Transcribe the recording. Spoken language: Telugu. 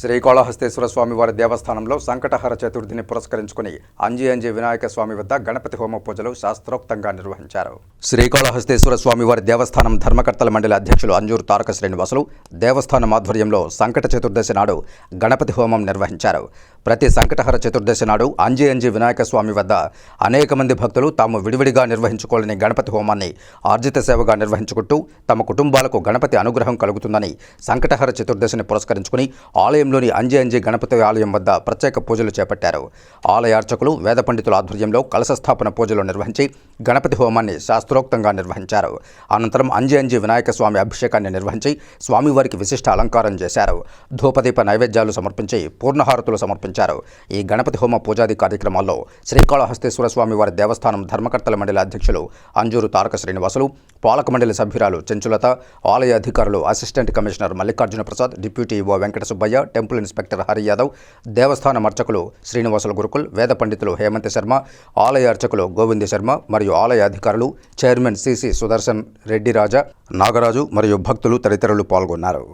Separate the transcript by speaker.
Speaker 1: శ్రీకాళహస్తేశ్వర స్వామివారి దేవస్థానంలో సంకటహర చతుర్థిని పురస్కరించుకుని అంజి అంజి వినాయక స్వామి వద్ద గణపతి హోమ పూజలు శాస్త్రోక్తంగా నిర్వహించారు. శ్రీకాళహస్తేశ్వర స్వామివారి దేవస్థానం ధర్మకర్తల మండలి అధ్యక్షులు అంజూరు తారక శ్రీనివాసులు దేవస్థానం ఆధ్వర్యంలో సంకట చతుర్దశి నాడు గణపతి హోమం నిర్వహించారు. ప్రతి సంకటహర చతుర్దశి నాడు అంజి అంజి వినాయక స్వామి వద్ద అనేక మంది భక్తులు తాము విడివిడిగా నిర్వహించుకోలేని గణపతి హోమాన్ని ఆర్జిత సేవగా నిర్వహించుకుంటూ తమ కుటుంబాలకు గణపతి అనుగ్రహం కలుగుతుందని సంకటహర చతుర్దశిని పురస్కరించుకుని ఆలయంలోని అంజి అంజి గణపతి ఆలయం వద్ద ప్రత్యేక పూజలు చేపట్టారు. ఆలయ అర్చకులు వేద పండితుల ఆధ్వర్యంలో కలశ స్థాపన పూజలు నిర్వహించి గణపతి హోమాన్ని శాస్త్రోక్తంగా నిర్వహించారు. అనంతరం అంజి అంజి వినాయక స్వామి అభిషేకాన్ని నిర్వహించి స్వామివారికి విశిష్ట అలంకారం చేశారు. ధూపదీప నైవేద్యాలు సమర్పించి పూర్ణహారతులు సమర్పించారు. ఈ గణపతి హోమ పూజాది కార్యక్రమాల్లో శ్రీకాళహస్తేశ్వర స్వామి వారి దేవస్థానం ధర్మకర్తల మండలి అధ్యక్షులు అంజూరు తారక శ్రీనివాసులు పాలక మండలి సభ్యురాలు చెంచులత ఆలయ అధికారులు assistant commissioner Mallikarjuna Prasad deputy ఓ వెంకట సుబ్బయ్య టెంపుల్ ఇన్స్పెక్టర్ హరి యాదవ్ దేవస్థానం అర్చకులు శ్రీనివాసుల గురుకుల్ వేద పండితులు హేమంత్ శర్మ ఆలయ అర్చకులు గోవింద శర్మ మరియు ఆలయ అధికారులు chairman C C Sudarshan Reddy Raja Nagaraju మరియు భక్తులు తదితరులు పాల్గొన్నారు.